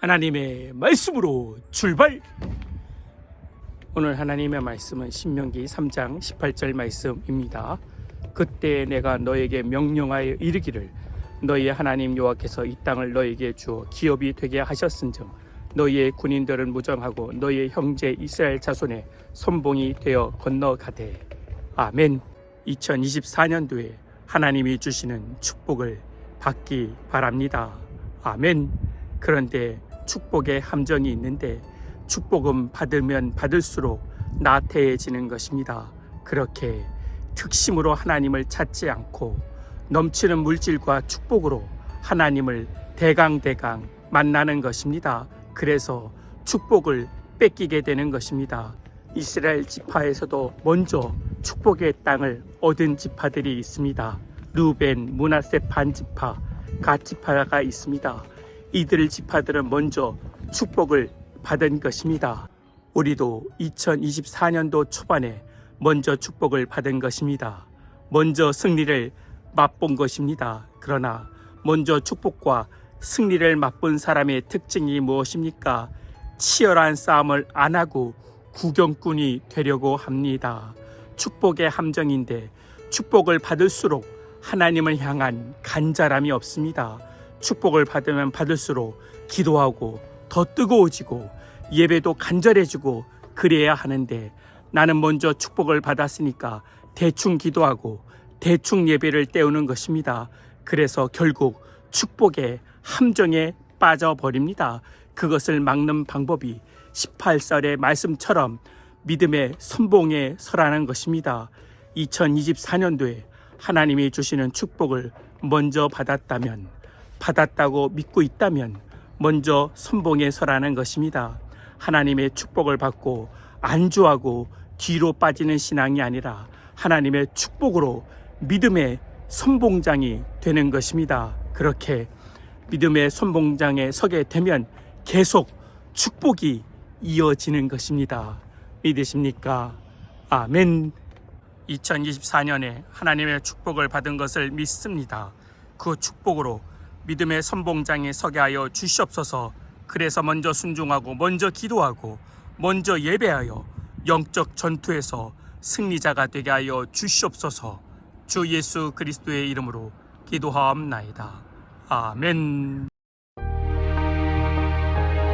하나님의 말씀으로 출발! 오늘 하나님의 말씀은 신명기 3장 18절 말씀입니다. 그때 내가 너에게 명령하여 이르기를 너희의 하나님 여호와께서 이 땅을 너에게 주어 기업이 되게 하셨은즉 너희의 군인들은 무정하고 너희의 형제 이스라엘 자손의 선봉이 되어 건너가되 아멘. 2024년도에 하나님이 주시는 축복을 받기 바랍니다. 아멘. 그런데 축복의 함정이 있는데 축복은 받으면 받을수록 나태해지는 것입니다. 그렇게 특심으로 하나님을 찾지 않고 넘치는 물질과 축복으로 하나님을 대강대강 만나는 것입니다. 그래서 축복을 뺏기게 되는 것입니다. 이스라엘 지파에서도 먼저 축복의 땅을 얻은 지파들이 있습니다. 루벤, 문하세 반 지파, 갓 지파가 있습니다. 이들 지파들은 먼저 축복을 받은 것입니다. 우리도 2024년도 초반에 먼저 축복을 받은 것입니다. 먼저 승리를 맛본 것입니다. 그러나 먼저 축복과 승리를 맛본 사람의 특징이 무엇입니까? 치열한 싸움을 안 하고 구경꾼이 되려고 합니다. 축복의 함정인데 축복을 받을수록 하나님을 향한 간절함이 없습니다. 축복을 받으면 받을수록 기도하고 더 뜨거워지고 예배도 간절해지고 그래야 하는데 나는 먼저 축복을 받았으니까 대충 기도하고 대충 예배를 때우는 것입니다. 그래서 결국 축복의 함정에 빠져버립니다. 그것을 막는 방법이 18절의 말씀처럼 믿음의 선봉에 서라는 것입니다. 2024년도에 하나님이 주시는 축복을 먼저 받았다면, 받았다고 믿고 있다면, 먼저 선봉에 서라는 것입니다. 하나님의 축복을 받고 안주하고 뒤로 빠지는 신앙이 아니라 하나님의 축복으로 믿음의 선봉장이 되는 것입니다. 그렇게 믿음의 선봉장에 서게 되면 계속 축복이 이어지는 것입니다. 믿으십니까? 아멘. 2024년에 하나님의 축복을 받은 것을 믿습니다. 그 축복으로 믿음의 선봉장에 서게 하여 주시옵소서. 그래서 먼저 순종하고 먼저 기도하고 먼저 예배하여 영적 전투에서 승리자가 되게 하여 주시옵소서. 주 예수 그리스도의 이름으로 기도하옵나이다. 아멘.